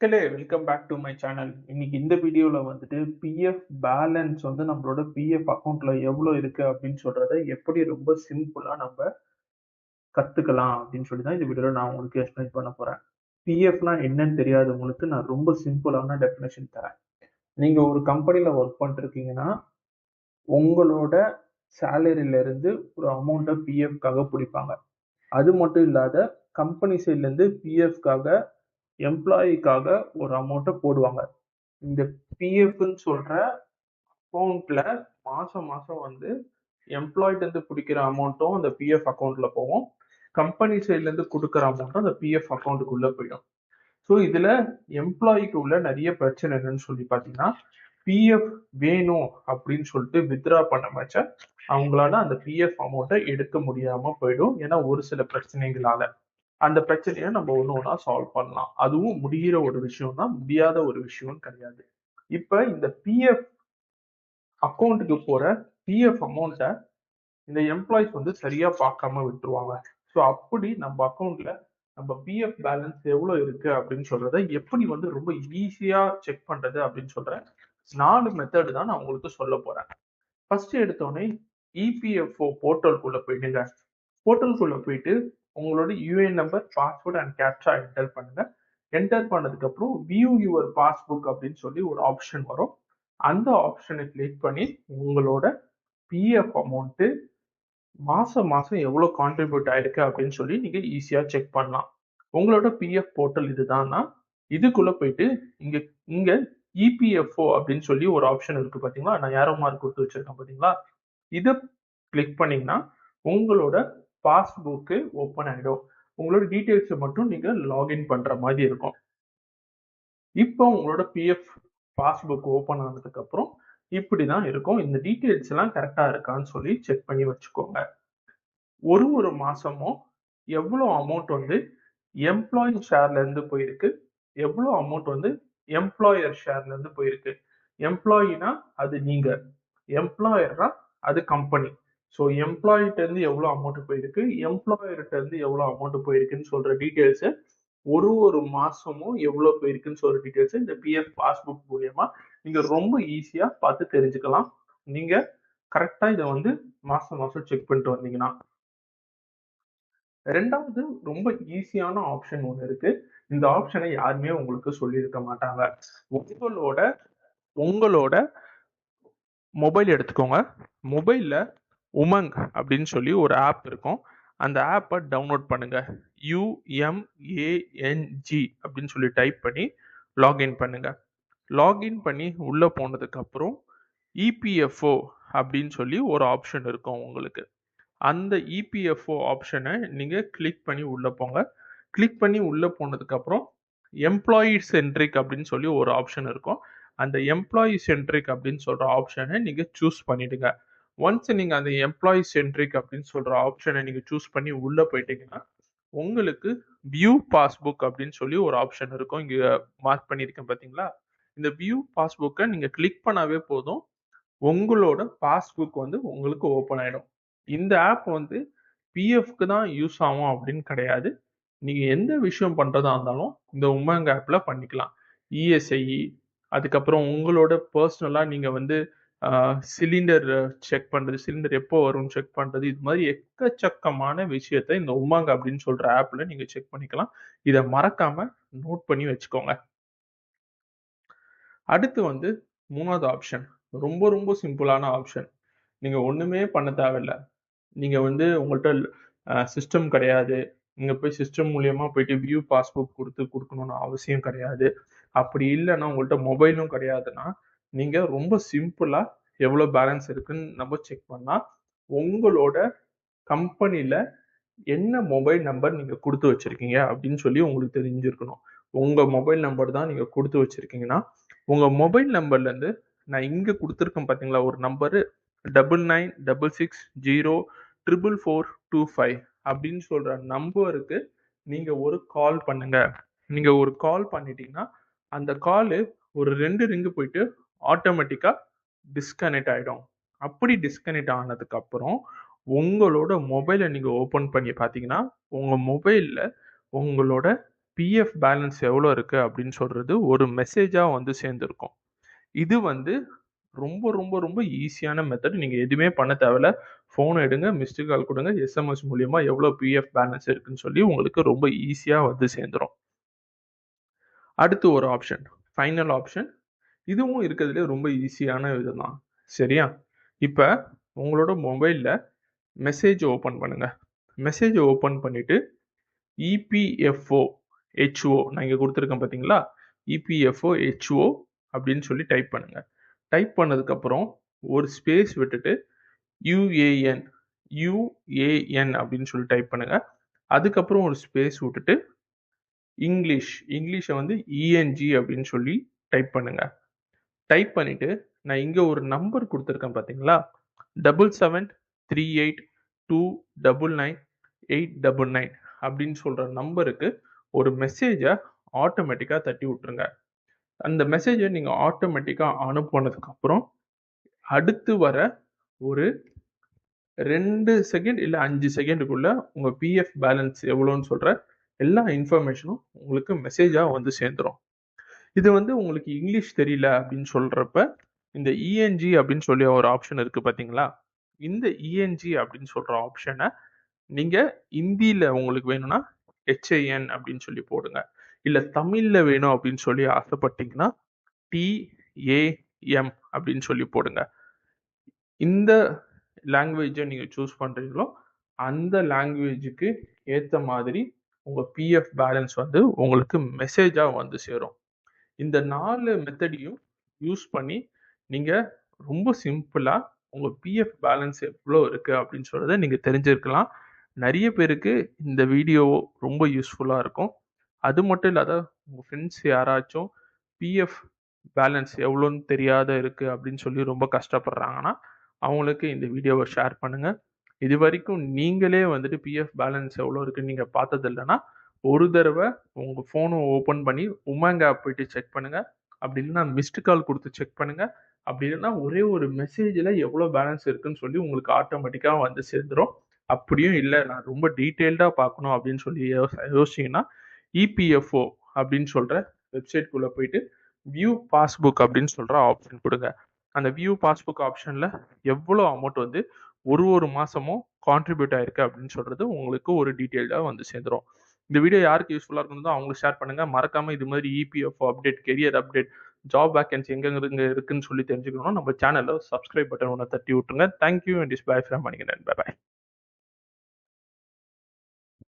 மக்களே welcome back to my channel இன்னைக்கு இந்த வீடியோவில் வந்துட்டு பிஎஃப் பேலன்ஸ் வந்து நம்மளோட பிஎஃப் அக்கௌண்ட்ல எவ்வளோ இருக்கு அப்படின்னு சொல்றத எப்படி ரொம்ப சிம்பிளாக நம்ம கற்றுக்கலாம் அப்படின்னு சொல்லி தான் இந்த வீடியோவில் நான் உங்களுக்கு எக்ஸ்பிளைன் பண்ண போறேன். பிஎஃப்னா என்னன்னு தெரியாதவங்களுக்கு நான் ரொம்ப சிம்பிளான டெஃபினேஷன் தரேன். நீங்கள் ஒரு கம்பெனியில் ஒர்க் பண்ணிருக்கீங்கன்னா உங்களோட சேலரியிலேருந்து ஒரு அமௌண்ட்டை பிஎஃப்காக பிடிப்பாங்க. அது மட்டும் இல்லாத கம்பெனி சைட்லேருந்து பிஎஃப்காக எம்ப்ளாயிக்காக ஒரு அமௌண்ட்டை போடுவாங்க. இந்த பிஎஃப்னு சொல்ற அக்கௌண்ட்ல மாசம் மாசம் வந்து எம்ப்ளாய்டேருந்து பிடிக்கிற அமௌண்ட்டும் அந்த பிஎஃப் அக்கௌண்ட்ல போகும். கம்பெனி சைட்லேருந்து கொடுக்குற அமௌண்ட்டும் அந்த பிஎஃப் அக்கௌண்ட்டுக்குள்ள போயிடும். ஸோ இதில் எம்ப்ளாய்க்கு உள்ள நிறைய பிரச்சனை என்னன்னு சொல்லி பார்த்தீங்கன்னா பிஎஃப் வேணும் அப்படின்னு சொல்லிட்டு வித்ரா பண்ண வச்ச அவங்களால அந்த பிஎஃப் அமௌண்ட்டை எடுக்க முடியாமல் போயிடும். ஏன்னா ஒரு சில பிரச்சனைகளால. அந்த பிரச்சனையை நம்ம ஒன்று ஒன்றா சால்வ் பண்ணலாம். அதுவும் முடிகிற ஒரு விஷயம் தான் முடியாத ஒரு விஷயம் கிடையாது. இப்போ இந்த பிஎஃப் அக்கௌண்ட்டுக்கு போகிற பிஎஃப் அமௌண்ட்டை இந்த எம்ப்ளாயிஸ் வந்து சரியாக பார்க்காம விட்டுருவாங்க. ஸோ அப்படி நம்ம அக்கௌண்ட்ல நம்ம பிஎஃப் பேலன்ஸ் எவ்வளோ இருக்கு அப்படின்னு சொல்றத எப்படி வந்து ரொம்ப ஈஸியாக செக் பண்றது அப்படின்னு சொல்கிறேன் நாலு மெத்தடு தான் நான் உங்களுக்கு சொல்ல போறேன். ஃபர்ஸ்ட் எடுத்தோடனே இபிஎஃப்ஓ போர்ட்டலுக்குள்ள போயிடுங்க. போர்ட்டலுக்குள்ள போயிட்டு உங்களோட UAN number password and captcha enter பண்ணுங்க. என்டர் பண்ணதுக்கு அப்புறம் வியூ யுவர் பாஸ்புக் அப்படின்னு சொல்லி ஒரு ஆப்ஷன் வரும். அந்த ஆப்ஷனை கிளிக் பண்ணி உங்களோட பிஎஃப் அமௌண்ட்டு மாதம் மாதம் எவ்வளோ கான்ட்ரிபியூட் ஆயிருக்கு அப்படின்னு சொல்லி நீங்கள் ஈஸியாக செக் பண்ணலாம். உங்களோட பிஎஃப் போர்ட்டல் இதுதான்னா இதுக்குள்ளே போயிட்டு இங்கே இங்கே இபிஎஃப்ஓ அப்படின்னு சொல்லி ஒரு ஆப்ஷன் இருக்குது பார்த்தீங்களா நான் யாரோ மார்க் கொடுத்து வச்சிருக்கேன் பார்த்தீங்களா இதை கிளிக் பண்ணீங்கன்னா உங்களோட பாஸ்புக்கு ஓப்பன் ஆகிடும் உங்களோட டீட்டெயில்ஸை மட்டும் நீங்க லாகின் பண்ற மாதிரி இருக்கும். இப்போ உங்களோட பிஎஃப் பாஸ்புக் ஓப்பன் ஆனதுக்கு அப்புறம் இப்படிதான் இருக்கும். இந்த டீட்டெயில்ஸ் எல்லாம் கரெக்டா இருக்கான்னு சொல்லி செக் பண்ணி வச்சுக்கோங்க. ஒரு ஒரு மாசமும் எவ்வளோ அமௌண்ட் வந்து எம்ப்ளாயி ஷேர்ல இருந்து போயிருக்கு? எவ்வளோ அமௌண்ட் வந்து எம்ப்ளாயர் ஷேர்ல இருந்து போயிருக்கு? எம்ப்ளாயினா அது நீங்க. எம்ப்ளாயர்னா அது கம்பெனி ஸோ எம்ப்ளாயிட்டேருந்து எவ்வளோ அமௌண்ட் போயிருக்கு? எம்ப்ளாயர்கிட்ட இருந்து அமௌண்ட் போயிருக்குன்னு சொல்கிற டீட்டெயில்ஸு ஒரு ஒரு மாதமும் எவ்வளோ போயிருக்குன்னு சொல்கிற டீட்டெயில்ஸ் இந்த பிஎஃப் பாஸ்புக் மூலயமா நீங்கள் ரொம்ப ஈஸியாக பார்த்து தெரிஞ்சுக்கலாம். நீங்கள் கரெக்டாக இதை வந்து மாதம் மாதம் செக் பண்ணிட்டு வந்தீங்கன்னா. ரெண்டாவது ரொம்ப ஈஸியான ஆப்ஷன் ஒன்று இருக்கு. இந்த ஆப்ஷனை யாருமே உங்களுக்கு சொல்லியிருக்க மாட்டாங்க. உங்களோட உங்களோட மொபைல் எடுத்துக்கோங்க. மொபைலில் உமங் அப்படின்னு சொல்லி ஒரு ஆப் இருக்கும். அந்த ஆப்பை டவுன்லோட் பண்ணுங்க. யூஎம்ஏஎன்ஜி அப்படின்னு சொல்லி டைப் பண்ணி லாகின் பண்ணுங்க. லாகின் பண்ணி உள்ளே போனதுக்கப்புறம் இபிஎஃப்ஓ அப்படின்னு சொல்லி ஒரு ஆப்ஷன் இருக்கும் உங்களுக்கு. அந்த இபிஎஃப்ஓ ஆப்ஷனை நீங்கள் கிளிக் பண்ணி உள்ளே போங்க. கிளிக் பண்ணி உள்ளே போனதுக்கப்புறம் எம்ப்ளாயி சென்ட்ரிக் அப்படின்னு சொல்லி ஒரு ஆப்ஷன் இருக்கும். அந்த எம்ப்ளாயி சென்ட்ரிக் அப்படின்னு சொல்கிற ஆப்ஷனை நீங்கள் சூஸ் பண்ணிவிடுங்க ஒன்ஸ் நீங்க அந்த எம்ப்ளாயி சென்ட்ரிக் அப்படின்னு சொல்ற ஆப்ஷனை நீங்க சூஸ் பண்ணி உள்ள போயிட்டீங்கன்னா உங்களுக்கு வியூ பாஸ்புக் அப்படின்னு சொல்லி ஒரு ஆப்ஷன் இருக்கும். இங்க மார்க் பண்ணியிருக்கேன் பாத்தீங்களா? இந்த வியூ பாஸ்புக்கை நீங்க கிளிக் பண்ணாவே போதும். உங்களோட பாஸ்புக் வந்து உங்களுக்கு ஓப்பன் ஆயிடும். இந்த ஆப் வந்து பிஎஃப்க்கு தான் யூஸ் ஆகும் அப்படின்னு கிடையாது. நீங்க எந்த விஷயம் பண்றதா இருந்தாலும் இந்த உமங் ஆப்ல பண்ணிக்கலாம். இஎஸ்ஐஇ அதுக்கப்புறம் உங்களோட பர்சனலா நீங்க வந்து சிலிண்டர் செக் பண்றது சிலிண்டர் எப்போ வரும்னு செக் பண்றது இது மாதிரி எக்கச்சக்கமான விஷயத்த இந்த உமாங் அப்படின்னு சொல்ற ஆப்ல நீங்க செக் பண்ணிக்கலாம். இதை மறக்காம நோட் பண்ணி வச்சுக்கோங்க. அடுத்து வந்து மூணாவது ஆப்ஷன் ரொம்ப ரொம்ப சிம்பிளான ஆப்ஷன் நீங்க ஒண்ணுமே பண்ண தேவையில்லை. நீங்க வந்து உங்கள்கிட்ட சிஸ்டம் கிடையாது. நீங்க போய் சிஸ்டம் மூலியமா போயிட்டு வியூ பாஸ்புக் கொடுத்து கொடுக்கணும்னு அவசியம் கிடையாது. அப்படி இல்லைன்னா உங்கள்கிட்ட மொபைலும் கிடையாதுன்னா நீங்க ரொம்ப சிம்பிளா எவ்வளோ பேலன்ஸ் இருக்குன்னு நம்ம செக் பண்ணா உங்களோட கம்பெனியில் என்ன மொபைல் நம்பர் நீங்க கொடுத்து வச்சிருக்கீங்க அப்படின்னு சொல்லி உங்களுக்கு தெரிஞ்சிருக்கணும். உங்க மொபைல் நம்பர் தான் நீங்க கொடுத்து வச்சிருக்கீங்கன்னா உங்க மொபைல் நம்பர்ல இருந்து நான் இங்க கொடுத்துருக்கேன் பாத்தீங்களா ஒரு number double nine double six zero triple four two five அப்படின்னு சொல்ற நம்பருக்கு நீங்க ஒரு கால் பண்ணுங்க. நீங்க ஒரு கால் பண்ணிட்டீங்கன்னா அந்த காலு ஒரு ரெண்டு ரிங்கு போயிட்டு ஆட்டோமேட்டிக்காக டிஸ்கனெக்ட் ஆகிடும் அப்படி டிஸ்கனெக்ட் ஆனதுக்கு அப்புறம் உங்களோட மொபைலை நீங்கள் ஓப்பன் பண்ணி பார்த்தீங்கன்னா உங்கள் மொபைலில் உங்களோட பிஎஃப் பேலன்ஸ் எவ்வளோ இருக்குது அப்படின்னு சொல்கிறது ஒரு மெசேஜாக வந்து சேர்ந்துருக்கும். இது வந்து ரொம்ப ரொம்ப ரொம்ப ஈஸியான மெத்தட் நீங்கள் எதுவுமே பண்ண தேவையில்ல. ஃபோன் எடுங்க மிஸ்டு கால் கொடுங்க எஸ்எம்எஸ் மூலியமாக எவ்வளோ பிஎஃப் பேலன்ஸ் இருக்குன்னு சொல்லி உங்களுக்கு ரொம்ப ஈஸியாக வந்து சேர்ந்துரும். அடுத்து ஒரு ஆப்ஷன் ஃபைனல் ஆப்ஷன் இதுவும் இருக்கிறதுலே ரொம்ப ஈஸியான இதுதான். சரியா? இப்போ உங்களோட மொபைலில் மெசேஜ் ஓப்பன் பண்ணுங்கள் மெசேஜ் ஓப்பன் பண்ணிவிட்டு இபிஎஃப்ஓ ஹெச்ஓ நான் இங்கே கொடுத்துருக்கேன் பார்த்தீங்களா இபிஎஃப்ஓ ஹெச்ஓ அப்படின்னு சொல்லி டைப் பண்ணுங்கள் டைப் பண்ணதுக்கப்புறம் ஒரு ஸ்பேஸ் விட்டுட்டு யூஏஎன் யூஏஎன் அப்படின்னு சொல்லி டைப் பண்ணுங்கள் அதுக்கப்புறம் ஒரு ஸ்பேஸ் விட்டுட்டு இங்கிலீஷ் இங்கிலீஷை வந்து இஎன்ஜி அப்படின்னு சொல்லி டைப் பண்ணுங்கள் டைப் பண்ணிவிட்டு நான் இங்கே ஒரு நம்பர் கொடுத்துருக்கேன் பார்த்தீங்களா double seven three eight two double nine eight double nine அப்படின்னு சொல்கிற நம்பருக்கு ஒரு மெசேஜை ஆட்டோமேட்டிக்காக தட்டி விட்ருங்க அந்த மெசேஜை நீங்கள் ஆட்டோமேட்டிக்காக அனுப்புனதுக்கப்புறம் அடுத்து வர ஒரு ரெண்டு செகண்ட் இல்லை அஞ்சு செகண்டுக்குள்ள உங்கள் பிஎஃப் பேலன்ஸ் எவ்வளோன்னு சொல்கிற எல்லா இன்ஃபர்மேஷனும் உங்களுக்கு மெசேஜாக வந்து சேர்ந்துரும். இது வந்து உங்களுக்கு இங்கிலீஷ் தெரியல அப்படின்னு சொல்றப்ப இந்த இஎன்ஜி அப்படின்னு சொல்லி ஒரு ஆப்ஷன் இருக்கு பாத்தீங்களா? இந்த இஎன்ஜி அப்படின்னு சொல்ற ஆப்ஷனை நீங்க இந்தியில உங்களுக்கு வேணும்னா ஹெச்ஐஎன் அப்படின்னு சொல்லி போடுங்க. இல்ல தமிழ்ல வேணும் அப்படின்னு சொல்லி ஆசைப்பட்டீங்கன்னா டிஏஎம் அப்படின்னு சொல்லி போடுங்க. இந்த லாங்குவேஜை நீங்க சூஸ் பண்றீங்களோ அந்த லாங்குவேஜுக்கு ஏத்த மாதிரி உங்க பிஎஃப் பேலன்ஸ் வந்து உங்களுக்கு மெசேஜா வந்து சேரும். இந்த நாலு மெத்தடையும் யூஸ் பண்ணி நீங்க ரொம்ப சிம்பிளா உங்க பிஎஃப் பேலன்ஸ் எவ்வளோ இருக்கு அப்படின்னு சொல்றத நீங்க தெரிஞ்சிருக்கலாம். நிறைய பேருக்கு இந்த வீடியோ ரொம்ப யூஸ்ஃபுல்லாக இருக்கும். அது மட்டும் இல்லாத உங்கள் ஃப்ரெண்ட்ஸ் யாராச்சும் பிஎஃப் பேலன்ஸ் எவ்வளோன்னு தெரியாத இருக்குது அப்படின்னு சொல்லி ரொம்ப கஷ்டப்படுறாங்கன்னா அவங்களுக்கு இந்த வீடியோவை ஷேர் பண்ணுங்கள் இது வரைக்கும் நீங்களே வந்துட்டு பிஎஃப் பேலன்ஸ் எவ்வளோ இருக்குன்னு நீங்கள் பார்த்தது இல்லைன்னா ஒரு தடவை உங்கள் ஃபோனை ஓப்பன் பண்ணி உமாங் ஆப் போயிட்டு செக் பண்ணுங்கள் அப்படி இல்லைன்னா மிஸ்டு கால் கொடுத்து செக் பண்ணுங்கள் அப்படி இல்லைன்னா ஒரே ஒரு மெசேஜில் எவ்வளோ பேலன்ஸ் இருக்குன்னு சொல்லி உங்களுக்கு ஆட்டோமேட்டிக்காக வந்து சேர்ந்துரும். அப்படியும் இல்லை. நான் ரொம்ப டீட்டெயில்டாக பார்க்கணும் அப்படின்னு சொல்லி யோசி யோசிச்சீங்கன்னா இபிஎஃப்ஓ அப்படின்னு சொல்கிற வெப்சைட்குள்ளே போயிட்டு வியூ பாஸ்புக் அப்படின்னு சொல்கிற ஆப்ஷன் கொடுங்க. அந்த வியூ பாஸ்புக் ஆப்ஷனில் எவ்வளோ அமௌண்ட் வந்து ஒரு ஒரு மாதமும் கான்ட்ரிபியூட் ஆயிருக்கு அப்படின்னு சொல்கிறது உங்களுக்கு ஒரு டீட்டெயில்டாக வந்து சேர்ந்துரும். இந்த வீடியோ யாருக்கு யூஸ்ஃபுல்லாக இருக்கணும் அவங்களுக்கு ஷேர் பண்ணுங்க. மறக்காம இது மாதிரி EPF update career update job vacancy எங்கெங்க இருக்குன்னு சொல்லி தெரிஞ்சுக்கணும் நம்ம சேனலில் சப்ஸ்கிரைப் பட்டன் ஒன்று தட்டி விட்டுருங்க. Thank you and is bye from பண்ணிக்கிறேன் பாய்